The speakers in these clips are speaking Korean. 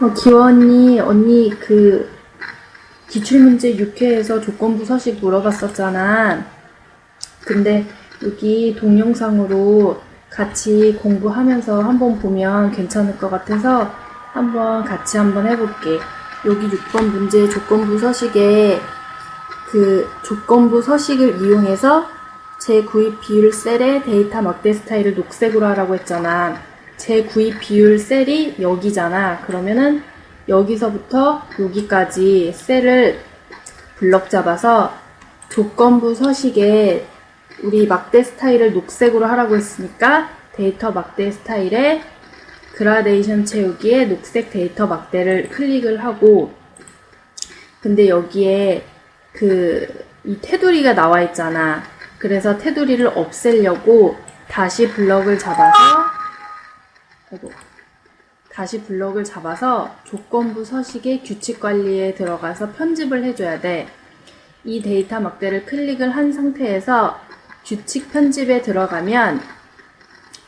어, 기원이 언니 그 기출문제 6회에서 조건부 서식 물어봤었잖아. 근데 여기 동영상으로 같이 공부하면서 한번 보면 괜찮을 것 같아서 한번 같이 한번 해볼게. 여기 6번 문제 조건부 서식에 그 조건부 서식을 이용해서 재구입 비율 셀의 데이터 막대 스타일을 녹색으로 하라고 했잖아. 재구입 비율 셀이 여기잖아. 그러면은 여기서부터 여기까지 셀을 블럭 잡아서 조건부 서식에 우리 막대 스타일을 녹색으로 하라고 했으니까 데이터 막대 스타일에 그라데이션 채우기에 녹색 데이터 막대를 클릭을 하고 근데 여기에 그 이 테두리가 나와 있잖아. 그래서 테두리를 없애려고 다시 블럭을 잡아서 아이고. 다시 블럭을 잡아서 조건부 서식의 규칙 관리에 들어가서 편집을 해줘야 돼. 이 데이터 막대를 클릭을 한 상태에서 규칙 편집에 들어가면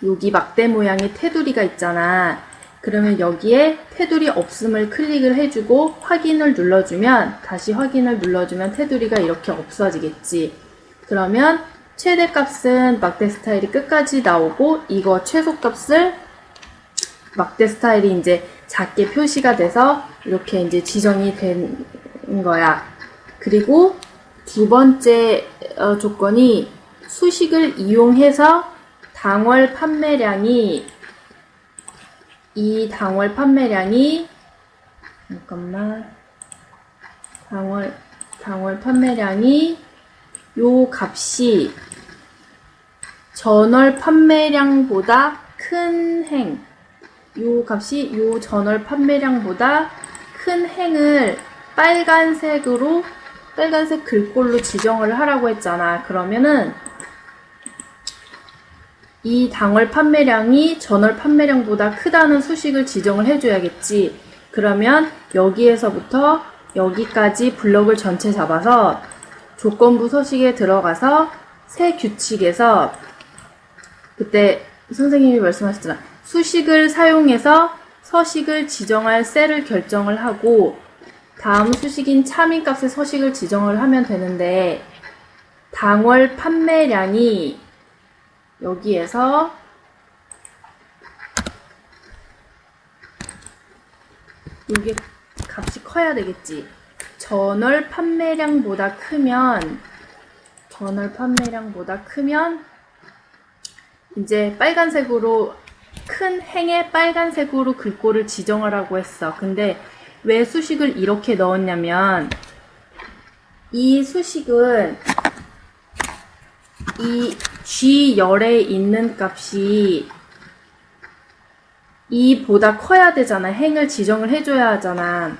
여기 막대 모양의 테두리가 있잖아. 그러면 여기에 테두리 없음을 클릭을 해주고 확인을 눌러주면 다시 확인을 눌러주면 테두리가 이렇게 없어지겠지. 그러면 최대값은 막대 스타일이 끝까지 나오고 이거 최소값을 막대 스타일이 이제 작게 표시가 돼서 이렇게 이제 지정이 된 거야. 그리고 두 번째 어, 조건이 수식을 이용해서 당월 판매량이 이 당월 판매량이 잠깐만 당월 당월 판매량이 요 값이 전월 판매량보다 큰 행, 요 값이 요 전월 판매량보다 큰 행을 빨간색으로 빨간색 글꼴로 지정을 하라고 했잖아. 그러면은 이 당월 판매량이 전월 판매량보다 크다는 수식을 지정을 해줘야겠지. 그러면 여기에서부터 여기까지 블럭을 전체 잡아서 조건부 서식에 들어가서 새 규칙에서 그때 선생님이 말씀하셨잖아. 수식을 사용해서 서식을 지정할 셀을 결정을 하고 다음 수식인 차민 값의 서식을 지정을 하면 되는데 당월 판매량이 여기에서 이게 값이 커야 되겠지. 전월 판매량보다 크면 전월 판매량보다 크면 이제 빨간색으로 큰 행에 빨간색으로 글꼴을 지정하라고 했어. 근데 왜 수식을 이렇게 넣었냐면 이 수식은 이 G열에 있는 값이 이보다 커야 되잖아. 행을 지정을 해줘야 하잖아.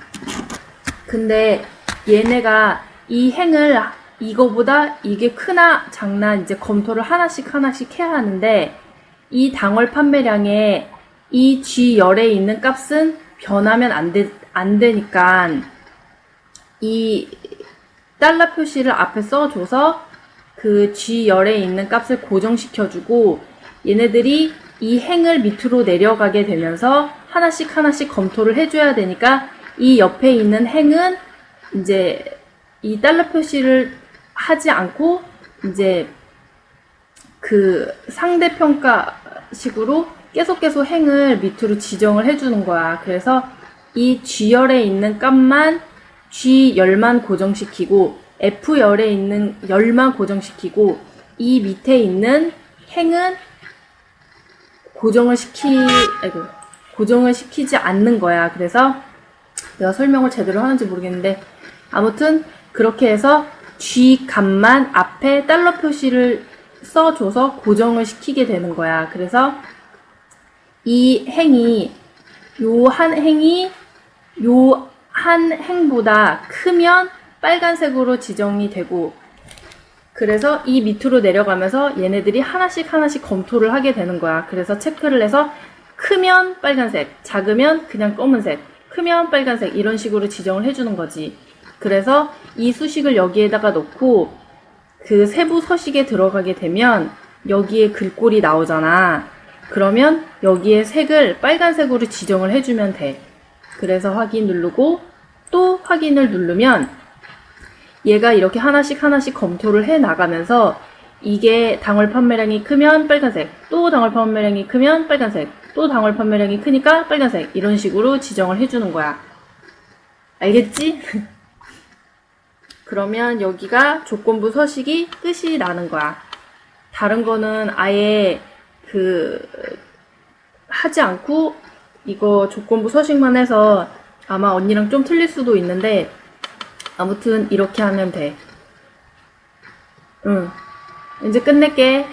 근데 얘네가 이 행을 이거보다 이게 크나 작나 이제 검토를 하나씩 하나씩 해야 하는데 이 당월 판매량에 이 G열에 있는 값은 변하면 안, 되, 안 되니까 이 달러 표시를 앞에 써줘서 그 G열에 있는 값을 고정시켜주고 얘네들이 이 행을 밑으로 내려가게 되면서 하나씩 하나씩 검토를 해줘야 되니까 이 옆에 있는 행은 이제 이 달러 표시를 하지 않고 이제 그 상대평가 식으로 계속 계속 행을 밑으로 지정을 해주는 거야. 그래서 이 G열에 있는 값만 G열만 고정시키고 F열에 있는 열만 고정시키고 이 밑에 있는 행은 고정을 시키, 아이고, 고정을 시키지 않는 거야. 그래서 내가 설명을 제대로 하는지 모르겠는데 아무튼 그렇게 해서 G 값만 앞에 달러 표시를 써줘서 고정을 시키게 되는 거야. 그래서 이 행이 요 한 행이 요 한 행보다 크면 빨간색으로 지정이 되고 그래서 이 밑으로 내려가면서 얘네들이 하나씩 하나씩 검토를 하게 되는 거야. 그래서 체크를 해서 크면 빨간색, 작으면 그냥 검은색, 크면 빨간색 이런 식으로 지정을 해주는 거지. 그래서 이 수식을 여기에다가 놓고 그 세부 서식에 들어가게 되면 여기에 글꼴이 나오잖아. 그러면 여기에 색을 빨간색으로 지정을 해주면 돼. 그래서 확인 누르고 또 확인을 누르면 얘가 이렇게 하나씩 하나씩 검토를 해 나가면서 이게 당월 판매량이 크면 빨간색, 또 당월 판매량이 크면 빨간색, 또 당월 판매량이 크니까 빨간색 이런 식으로 지정을 해주는 거야. 알겠지? 그러면 여기가 조건부 서식이 끝이 나는 거야. 다른 거는 아예 그 하지 않고 이거 조건부 서식만 해서 아마 언니랑 좀 틀릴 수도 있는데 아무튼 이렇게 하면 돼. 응. 이제 끝낼게.